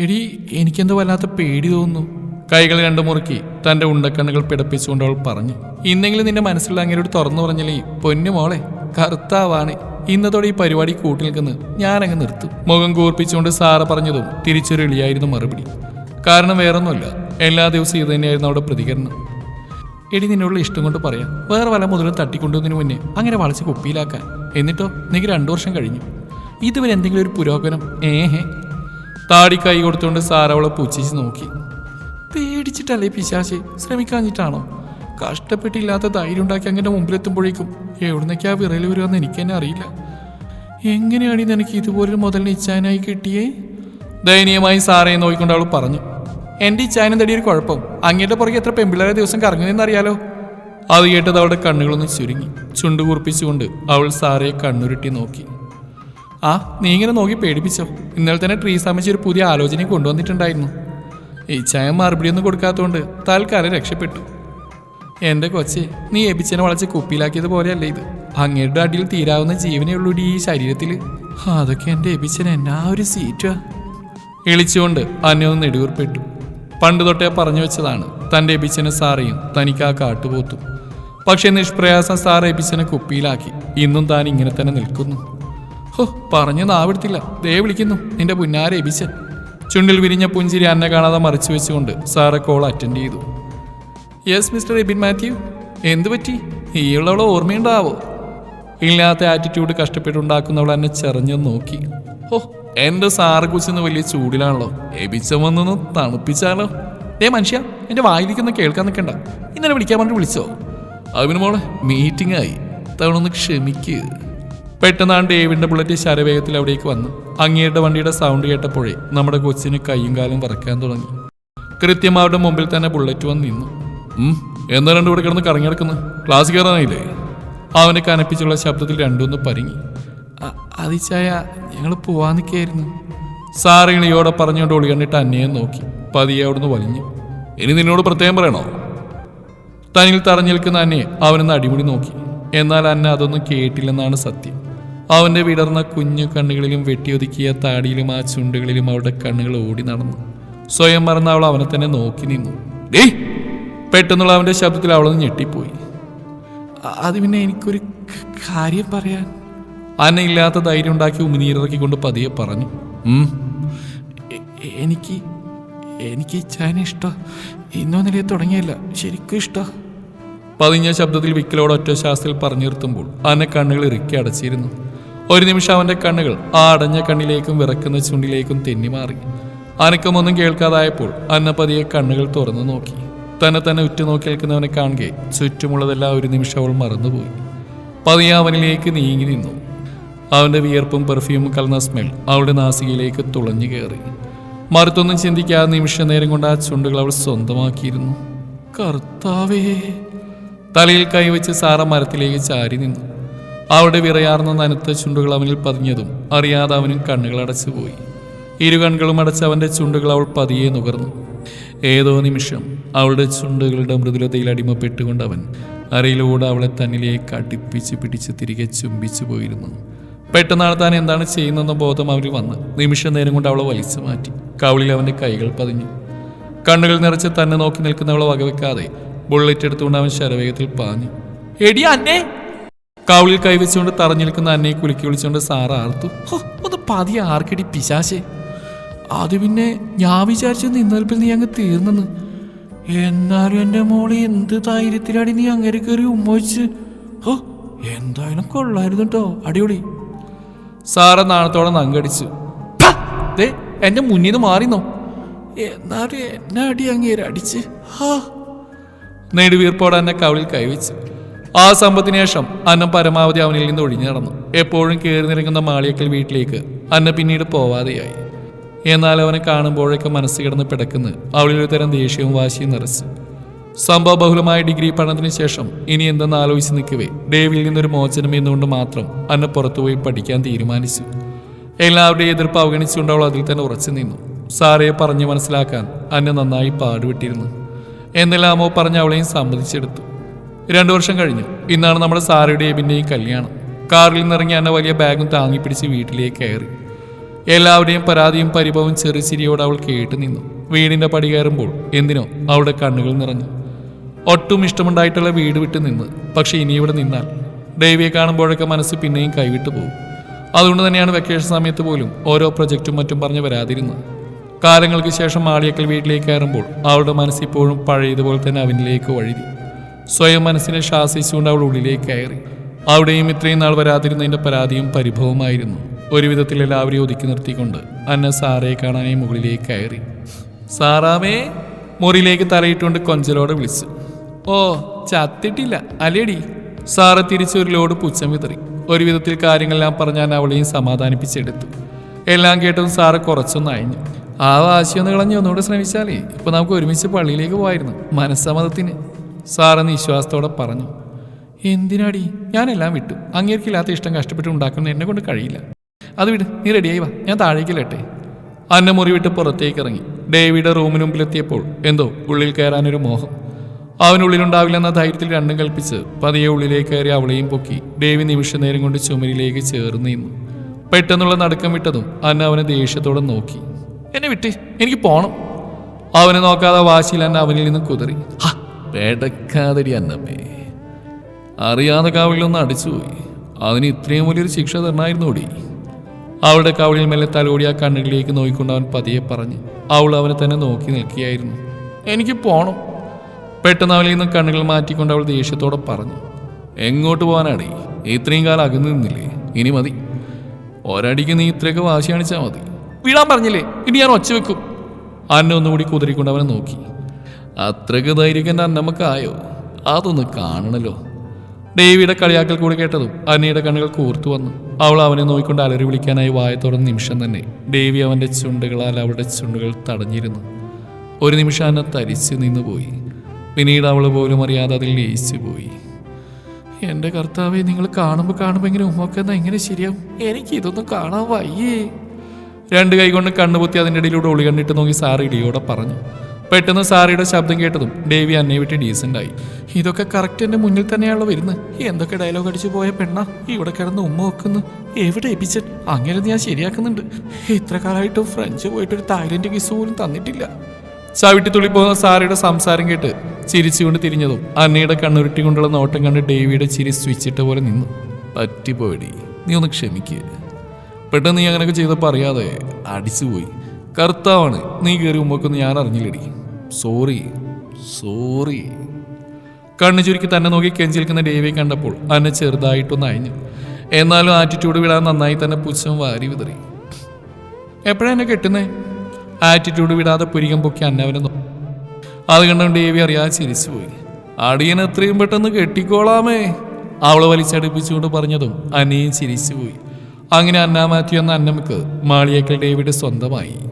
എടി എനിക്കെന്തോ വല്ലാത്ത പേടി തോന്നുന്നു. കൈകൾ രണ്ടു മുറുക്കി തന്റെ ഉണ്ടക്കണ്ണുകൾ പിടപ്പിച്ചുകൊണ്ട് അവൾ പറഞ്ഞു ഇന്നെങ്കിലും നിന്റെ മനസ്സിലുള്ള അങ്ങനോട് തുറന്നു പറഞ്ഞില്ലേ പൊന്നു മോളെ കർത്താവാണ്. ഇന്നത്തോടെ ഈ പരിപാടി കൂട്ടി നിൽക്കുന്നത് ഞാനങ്ങ് നിർത്തും. മുഖം കൂർപ്പിച്ചുകൊണ്ട് സാറ പറഞ്ഞതും തിരിച്ചൊരു എളിയായിരുന്നു മറുപടി. കാരണം വേറൊന്നുമല്ല എല്ലാ ദിവസവും ഇത് തന്നെയായിരുന്നു അവിടെ പ്രതികരണം. എടി നിന്നോടുള്ള ഇഷ്ടം കൊണ്ട് പറയാം വേറെ വല്ല മുതലും തട്ടിക്കൊണ്ടുവന്നതിന് മുന്നേ അങ്ങനെ വളച്ച് കുപ്പിയിലാക്കാൻ. എന്നിട്ടോ നിനക്ക് രണ്ടു വർഷം കഴിഞ്ഞു. ഇതുവരെ എന്തെങ്കിലും ഒരു പുരോഗമനം ഏഹേ താടി കൈ കൊടുത്തുകൊണ്ട് സാറ അവളെ പുച്ഛിച്ച് നോക്കി. പേടിച്ചിട്ടല്ലേ പിശാശി ശ്രമിക്കാഞ്ഞിട്ടാണോ? കഷ്ടപ്പെട്ടില്ലാത്ത ധൈര്യം ഉണ്ടാക്കി അങ്ങനെ മുമ്പിലെത്തുമ്പോഴേക്കും എവിടുന്നൊക്കെയാ വിറയിൽ വരുമെന്ന് എനിക്ക് തന്നെ അറിയില്ല. എങ്ങനെയാണ് നിനക്ക് ഇതുപോലൊരു മുതൽ ഇച്ചാനായി കിട്ടിയേ? ദയനീയമായി സാറയെ നോക്കിക്കൊണ്ട് അവൾ പറഞ്ഞു. എന്റെ ഇച്ചാനും തടി ഒരു കുഴപ്പം. അങ്ങയുടെ പുറകെ എത്ര പെമ്പിള്ളേരെ ദിവസം കറങ്ങുന്നതെന്നറിയാലോ? അത് കേട്ടത് അവളുടെ കണ്ണുകളൊന്ന് ചുരുങ്ങി. ചുണ്ടുകൂർപ്പിച്ചുകൊണ്ട് അവൾ സാറയെ കണ്ണുരുട്ടി നോക്കി. ആ നീ ഇങ്ങനെ നോക്കി പേടിപ്പിച്ചോ? ഇന്നലെ തന്നെ ട്രീ സമച്ച് ഒരു പുതിയ ആലോചനയും കൊണ്ടുവന്നിട്ടുണ്ടായിരുന്നു. ഈ ചായ മറുപടിയൊന്നും കൊടുക്കാത്തതുകൊണ്ട് തൽക്കാലം രക്ഷപ്പെട്ടു. എന്റെ കൊച്ചെ നീ എബിച്ചനെ വളച്ച് കുപ്പിയിലാക്കിയത് പോലെയല്ല ഇത്? അങ്ങയുടെ അടിയിൽ തീരാവുന്ന ജീവനേ ഉള്ളൂ ഈ ശരീരത്തിൽ അതൊക്കെ എന്റെ എബിച്ചൻ എന്നാ ഒരു സീറ്റാ? ഇളിച്ചുകൊണ്ട് അന്യൊന്ന് നെടുവീർപ്പെട്ടു. പണ്ട് തൊട്ടേ പറഞ്ഞു വെച്ചതാണ് തന്റെ എബിച്ചനെ സാറയും തനിക്ക് ആ കാട്ടുപോത്തും പക്ഷേ നിഷ്പ്രയാസം സാർ എബിച്ചനെ കുപ്പിയിലാക്കി. ഇന്നും താൻ ഇങ്ങനെ തന്നെ നിൽക്കുന്നു. ഹോ പറഞ്ഞു നാവിടത്തില്ല. ദേ വിളിക്കുന്നു നിന്റെ പുന്നാരെ എബിച്ച ചുണ്ടിൽ വിരിഞ്ഞ പുഞ്ചിരി അന്നെ കാണാതെ മറിച്ചു വെച്ചുകൊണ്ട് സാറ് കോൾ അറ്റൻഡ് ചെയ്തു. Yes mister Ebin Mathew. എന്തു പറ്റി? ഈയുള്ളവളെ ഓർമ്മയുണ്ടാവോ? ഇല്ലാത്ത ആറ്റിറ്റ്യൂഡ് കഷ്ടപ്പെട്ടുണ്ടാക്കുന്നവൾ എന്നെ ചെറിഞ്ഞു നോക്കി. ഓ എന്റെ സാറ് കുച്ചിന്ന് വലിയ ചൂടിലാണല്ലോ. എബിച്ച വന്നൊന്ന് തണുപ്പിച്ചാലോ? ഏ മനുഷ്യ എന്റെ വായിലിരിക്കുന്ന കേൾക്കാൻ നിൽക്കണ്ട ഇന്നലെ വിളിക്കാൻ പറഞ്ഞിട്ട് വിളിച്ചോ? അതിന് മോളെ മീറ്റിംഗ് ആയി. തവണൊന്ന് പെട്ടെന്നാണ് ഡേവിന്റെ ബുള്ളറ്റ് ശരവേഗത്തിൽ അവിടേക്ക് വന്നു. അങ്ങേരുടെ വണ്ടിയുടെ സൗണ്ട് കേട്ടപ്പോഴേ നമ്മുടെ കൊച്ചിന് കൈയും കാലും വറക്കാൻ തുടങ്ങി. കൃത്യം അവരുടെ മുമ്പിൽ തന്നെ ബുള്ളറ്റ് വന്ന് നിന്നു. എന്നാ രണ്ടു കൂടെ കിടന്ന് കറങ്ങി കിടക്കുന്നു ക്ലാസ് കയറാനായില്ലേ അവനെ കനപ്പിച്ചുള്ള ശബ്ദത്തിൽ രണ്ടുമൊന്ന് പരിങ്ങി. അതിച്ചായ ഞങ്ങൾ പോവാൻ നിൽക്കായിരുന്നു സാറിണിയോടെ പറഞ്ഞുകൊണ്ട് ഒളി കണ്ടിട്ട് അന്നയെ നോക്കി. പതിയെ അവിടുന്ന് വലിഞ്ഞു. ഇനി നിന്നോട് പ്രത്യേകം പറയണോ? തനിൽ തറഞ്ഞു നിൽക്കുന്ന അന്നയെ അവനൊന്ന് അടിമുടി നോക്കി. എന്നാൽ അന്ന അതൊന്നും കേട്ടില്ലെന്നാണ് സത്യം. അവന്റെ വിടർന്ന കുഞ്ഞു കണ്ണുകളിലും വെട്ടിയൊതുക്കിയ താടിയിലും ആ ചുണ്ടുകളിലും അവളുടെ കണ്ണുകൾ ഓടി നടന്നു. സ്വയം മറന്ന അവൾ അവനെ തന്നെ നോക്കി നിന്നു. ഡേ പെട്ടെന്നുള്ള അവന്റെ ശബ്ദത്തിൽ അവളൊന്ന് ഞെട്ടിപ്പോയി. "അ- അത് പിന്നെ എനിക്കൊരു കാര്യം പറയാൻ. അന്ന ഇല്ലാത്ത ധൈര്യം ഉണ്ടാക്കി ഉമിനീരിറക്കിക്കൊണ്ട് പതിയെ പറഞ്ഞു. "ഉം, എ- എ- എനിക്ക് എനിക്ക് ചാന ഇഷ്ടം. ഇന്നോ നിലയെ തുടങ്ങിയല്ല. ശരിക്കും ഇഷ്ടം. പതിഞ്ഞ ശബ്ദത്തിൽ വിക്കലോട് ഒറ്റ ശ്വാസത്തിൽ പറഞ്ഞു നിർത്തുമ്പോൾ അന്നെ കണ്ണുകൾ ഇറുക്കി അടച്ചിരുന്നു. ഒരു നിമിഷം അവന്റെ കണ്ണുകൾ ആ അടഞ്ഞ കണ്ണിലേക്കും വിറക്കുന്ന ചുണ്ടിലേക്കും തെന്നിമാറി. അനക്കമൊന്നും കേൾക്കാതായപ്പോൾ അന്നപ്പതിയെ പതിയെ കണ്ണുകൾ തുറന്നു നോക്കി. തന്നെ തന്നെ ഉറ്റുനോക്കി നിൽക്കുന്നവനെ കാണുകെ ചുറ്റുമുള്ളതെല്ലാം ഒരു നിമിഷം അവൾ മറന്നുപോയി. പതിയെ അവനിലേക്ക് നീങ്ങി നിന്നു. അവന്റെ വിയർപ്പും പെർഫ്യൂമും കലർന്ന സ്മെൽ അവളുടെ നാസികയിലേക്ക് തുളഞ്ഞു കയറി. മറുത്തൊന്നും ചിന്തിക്കാതെ നിമിഷ നേരം കൊണ്ട് ആ ചുണ്ടുകൾ അവൾ സ്വന്തമാക്കിയിരുന്നു. കർത്താവേ! തലയിൽ കൈവച്ച് സാറ മരത്തിലേക്ക് ചാരി നിന്നു. അവളുടെ വിറയാർന്ന നനത്ത ചുണ്ടുകൾ അവനിൽ പതിഞ്ഞതും അറിയാതെ അവനും കണ്ണുകൾ അടച്ചുപോയി. ഇരു കണ്ണുകളും അടച്ച് അവന്റെ ചുണ്ടുകൾ അവൾ പതിയെ നുകർന്നു. ഏതോ നിമിഷം അവളുടെ ചുണ്ടുകളുടെ മൃദുലതയിൽ അടിമപ്പെട്ടുകൊണ്ട് അവൻ അരയിലൂടെ അവളെ തന്നിലേക്ക് അടുപ്പിച്ച് പിടിച്ച് തിരികെ ചുംബിച്ചു പോയിരുന്നു. പെട്ടെന്നാണ് താൻ എന്താണ് ചെയ്യുന്നതെന്ന ബോധം അവന് വന്ന് നിമിഷ നേരം കൊണ്ട് അവളെ വലിച്ചു മാറ്റി. കവളിൽ അവന്റെ കൈകൾ പതിഞ്ഞു. കണ്ണുകൾ നിറച്ച് തന്നെ നോക്കി നിൽക്കുന്നവളെ വകവെക്കാതെ ബുള്ളറ്റ് എടുത്തുകൊണ്ട് അവൻ ശരവേഗത്തിൽ പാഞ്ഞു. എടി അന്നേ കവിളിൽ കൈവച്ചുകൊണ്ട് തറഞ്ഞു നിൽക്കുന്ന അന്നയെ കുലുക്കി വിളിച്ചുകൊണ്ട് സാറ് ആർത്തു "ഹോ, ഒന്ന് പതിയെ ആർക്കടി പിശാശേ? അത് പിന്നെ ഞാൻ വിചാരിച്ചു നിന്നൽപ്പിൽ നീ അങ്ങ് തീർന്നെന്ന്. എന്നാലും എന്റെ മോളെ എന്ത് ധൈര്യത്തിലാടി നീ അങ്ങനെ കയറി ഉമ്മോച്ച് ഹോ എന്തായാലും കൊള്ളായിരുന്നു കേട്ടോ അടിപൊളി. സാറ നാണത്തോടെ നങ്കടിച്ചു ദേ എന്റെ മുന്നിൽ നിന്ന് മാറിന്നോ എന്നാലും എന്നെ അടി അങ്ങേരടിച്ച് ഹാ. നെടുവീർപ്പോടെ എന്നെ കവിളിൽ കൈവച്ചു ആ സമ്പത്തിന് ശേഷം അന്ന പരമാവധി അവനിൽ നിന്ന് ഒഴിഞ്ഞു നടന്നു. എപ്പോഴും കയറി നിറങ്ങുന്ന മാളിയക്കൽ വീട്ടിലേക്ക് അന്ന പിന്നീട് പോവാതെയായി. എന്നാൽ അവനെ കാണുമ്പോഴൊക്കെ മനസ്സ് കിടന്ന് പിടക്കുന്ന. അവളിൽ തരം ദേഷ്യവും വാശിയും നിറച്ചു. സംഭവ ബഹുലമായ ഡിഗ്രി പഠനത്തിന് ശേഷം ഇനി എന്തെന്ന് ആലോചിച്ച് നിൽക്കവേ. ഡേവിൽ നിന്നൊരു മോചനം എന്നുകൊണ്ട് മാത്രം അന്ന പുറത്തുപോയി പഠിക്കാൻ തീരുമാനിച്ചു. എല്ലാവരുടെയും എതിർപ്പ് അവഗണിച്ചുകൊണ്ട് അവൾ അതിൽ തന്നെ ഉറച്ചു നിന്നു. സാറയെ പറഞ്ഞു മനസ്സിലാക്കാൻ അന്ന നന്നായി പാടുവിട്ടിരുന്നു എന്നെല്ലാമോ പറഞ്ഞ് അവളെയും സമ്മതിച്ചെടുത്തു. രണ്ടു വർഷം കഴിഞ്ഞു. ഇന്നാണ് നമ്മുടെ സാറയുടെയും എബിന്റെയും കല്യാണം. കാറിൽ നിന്നിറങ്ങി അന്ന വലിയ ബാഗും താങ്ങിപ്പിടിച്ച് വീട്ടിലേക്ക് കയറി. എല്ലാവരുടെയും പരാതിയും പരിഭവവും ചിരിയോട് അവൾ കേട്ട് നിന്നു. വീടിന്റെ പടി കയറുമ്പോൾ എന്തിനോ അവളുടെ കണ്ണുകൾ നിറഞ്ഞു. ഒട്ടും ഇഷ്ടമുണ്ടായിട്ടുള്ള വീട് വിട്ട് നിന്ന്. പക്ഷെ ഇനി ഇവിടെ നിന്നാൽ ദേവിയെ കാണുമ്പോഴൊക്കെ മനസ്സ് പിന്നെയും കൈവിട്ടു പോകും. അതുകൊണ്ട് തന്നെയാണ് വെക്കേഷൻ സമയത്ത് പോലും ഓരോ പ്രൊജക്റ്റും മറ്റും പറഞ്ഞ് വരാതിരുന്നത്. കാലങ്ങൾക്ക് ശേഷം മാളിയക്കൽ വീട്ടിലേക്ക് കയറുമ്പോൾ അവളുടെ മനസ്സിപ്പോഴും പഴയതുപോലെ തന്നെ അവനിലേക്ക് വഴുതി. സ്വയം മനസ്സിനെ ശാസിച്ചുകൊണ്ട് അവൾ ഉള്ളിലേക്ക് കയറി. അവിടെയും ഇത്രയും നാൾ വരാതിരുന്നതിന്റെ പരാതിയും പരിഭവമായിരുന്നു. ഒരു വിധത്തിൽ എല്ലാവരെയും ഒതുക്കി നിർത്തിക്കൊണ്ട് അന്ന സാറയെ കാണാനായി മുകളിലേക്ക് കയറി. സാറാമേ മുറിയിലേക്ക് തലയിട്ടുകൊണ്ട് കൊഞ്ചലോടെ വിളിച്ചു. ഓ ചത്തിട്ടില്ല അല്ലേടി? സാറ് തിരിച്ചൊരു ലോഡ് പുച്ഛം വിതറി. ഒരു വിധത്തിൽ കാര്യങ്ങളെല്ലാം പറഞ്ഞാൽ അവളെയും സമാധാനിപ്പിച്ചെടുത്തു. എല്ലാം കേട്ടും സാറ് കുറച്ചൊന്ന് അയഞ്ഞു. ആ വാശിയൊന്ന് കളഞ്ഞ് ഒന്നുകൂടെ ശ്രമിച്ചാലേ ഇപ്പൊ നമുക്ക് ഒരുമിച്ച് പള്ളിയിലേക്ക് പോയായിരുന്നു മനസ്സമ്മതത്തിന്. സാറ് വിശ്വാസത്തോടെ പറഞ്ഞു. എന്തിനാടി? ഞാനെല്ലാം വിട്ടു. അങ്ങേർക്കില്ലാത്ത ഇഷ്ടം കഷ്ടപ്പെട്ട് ഉണ്ടാക്കുന്ന എന്നെ കൊണ്ട് കഴിയില്ല. അത് വിട് നീ റെഡിയായി വാ. ഞാൻ താഴേക്കില്ലട്ടെ അന്ന മുറി വിട്ട് പുറത്തേക്ക് ഇറങ്ങി. ഡേവിയുടെ റൂമിന് മുമ്പിലെത്തിയപ്പോൾ എന്തോ ഉള്ളിൽ കയറാനൊരു മോഹം. അവനുള്ളിലുണ്ടാവില്ലെന്ന ധൈര്യത്തിൽ രണ്ടും കൽപ്പിച്ച് പതിയെ ഉള്ളിലേക്ക് കയറി അവളെയും പൊക്കി ഡേവി നിമിഷ നേരം കൊണ്ട് ചുമരിലേക്ക് ചേർന്ന് നിന്നു. പെട്ടെന്നുള്ള നടുക്കം വിട്ടതും അന്ന അവനെ ദേഷ്യത്തോടെ നോക്കി. എന്നെ വിട്ട്. എനിക്ക് പോണം. അവനെ നോക്കാതെ വാശിയിൽ അന്ന അവനിൽ നിന്ന് കുതിറി. "ഹ, പെടക്കാതടി അന്നമ്മേ. അറിയാതെ കാവിലൊന്ന് അടിച്ചുപോയി. അതിന് ഇത്രയും വലിയൊരു ശിക്ഷ തരണമായിരുന്നോടി അവളുടെ കവളിൽ മേലെ തലോടി ആ കണ്ണുകളിലേക്ക് നോക്കിക്കൊണ്ട് അവൻ പതിയെ പറഞ്ഞു അവൾ അവനെ തന്നെ നോക്കി നിൽക്കുകയായിരുന്നു. എനിക്ക് പോണം. പെട്ടെന്ന് അവളിൽ നിന്ന് കണ്ണുകൾ മാറ്റിക്കൊണ്ട് അവൾ ദേഷ്യത്തോടെ പറഞ്ഞു എങ്ങോട്ട് പോകാനാടി ഇത്രയും കാലം അകന്നു നിന്നില്ലേ? ഇനി മതി. ഒരടിക്ക് നീ ഇത്രയൊക്കെ വാശി കാണിച്ചാൽ മതി. വിടാൻ പറഞ്ഞില്ലേ? ഇനി ഞാൻ ഒച്ച വെക്കും. അന്നെ ഒന്നുകൂടി കുതിരിക്കൊണ്ട് അവനെ നോക്കി. അത്രയ്ക്ക് ധൈര്യം എന്റെ അന്നമ്മക്കായോ? അതൊന്ന് കാണണല്ലോ. ഡേവിയുടെ കളിയാക്കൽ കൂടി കേട്ടതും അന്നയുടെ കണ്ണുകൾ കൂർത്തു വന്നു. അവൾ അവനെ നോക്കിക്കൊണ്ട് അലറി വിളിക്കാനായി വായ തുറന്ന നിമിഷം തന്നെ ഡേവി അവന്റെ ചുണ്ടുകളാൽ അവളുടെ ചുണ്ടുകൾ തടഞ്ഞിരുന്നു. ഒരു നിമിഷം അന്ന തരിച്ചു നിന്നുപോയി. പിന്നീട് അവൾ പോലും അറിയാതെ അതിൽ ലയിച്ചു പോയി എന്റെ കർത്താവെ നിങ്ങൾ കാണുമ്പോൾ കാണുമ്പോൾ ഇങ്ങനെ ഉമ്മക്കെന്നാ എങ്ങനെ ശരിയാവും? എനിക്ക് ഇതൊന്നും കാണാൻ വയ്യേ. രണ്ട് കൈ കൊണ്ട് കണ്ണുപൊത്തി അതിന്റെ ഇടയിലൂടെ ഒളി കണ്ടിട്ട് നോക്കി സാർ ഇടിയോടെ പറഞ്ഞു. പെട്ടെന്ന് സാറിയുടെ ശബ്ദം കേട്ടതും ഡേവി അന്നയെ വിട്ട് ഡീസന്റായി. ഇതൊക്കെ കറക്റ്റ് എന്റെ മുന്നിൽ തന്നെയാണല്ലോ വരുന്നത് എന്തൊക്കെ ഡയലോഗ് അടിച്ചു പോയ പെണ്ണ? ഇവിടെ കിടന്ന് ഉമ്മ വെക്കുന്നു. എവിടെ എപ്പിച്ചൻ? അങ്ങനെ ഞാൻ ശരിയാക്കുന്നുണ്ട്. ഇത്ര കാലമായിട്ടും ഫ്രഞ്ച് പോയിട്ട് ഒരു തായ്ലൻഡ് കിസ് പോലും തന്നിട്ടില്ല. ചവിട്ടി തുള്ളി പോകുന്ന സാറയുടെ സംസാരം കേട്ട് ചിരിച്ചുകൊണ്ട് തിരിഞ്ഞതും അന്നയുടെ കണ്ണുരുട്ടി കൊണ്ടുള്ള നോട്ടം കണ്ട് ഡേവിയുടെ ചിരി സ്വിച്ചിട്ട പോലെ നിന്നു. പറ്റിപ്പോയടി. നീ ഒന്ന് ക്ഷമിക്കുക പെട്ടെന്ന് നീ അങ്ങനെയൊക്കെ ചെയ്തപ്പോൾ അറിയാതെ അടിച്ചുപോയി. കർത്താവാണ്. നീ കയറി മുമ്പൊക്കെ ഞാൻ അറിഞ്ഞില്ലടി. Sorry sorry. കണ്ണു ചുരുക്കി തന്നെ നോക്കി കെഞ്ചിൽക്കുന്ന ഡേവിയെ കണ്ടപ്പോൾ അന്നെ ചെറുതായിട്ടൊന്ന് അയഞ്ഞു. എന്നാലും ആറ്റിറ്റ്യൂഡ് വിടാൻ നന്നായി തന്നെ പുച്ഛം വാരി വിതറി. എപ്പോഴാണ് എന്നെ കെട്ടുന്നേ? ആറ്റിറ്റ്യൂഡ് വിടാതെ പുരികം പൊക്കി അന്നവനെ നോ അത് കണ്ടുകൊണ്ട് ദേവി അറിയാതെ ചിരിച്ചുപോയി. അടിയൻ എത്രയും പെട്ടെന്ന് കെട്ടിക്കോളാമേ അവളെ വലിച്ചടിപ്പിച്ചുകൊണ്ട് പറഞ്ഞതും അന്നയും ചിരിച്ചുപോയി. അങ്ങനെ അന്ന മാത്യു എന്ന അന്നമ്മക്ക് മാളിയേക്കൽ ഡേവിഡ് സ്വന്തമായി.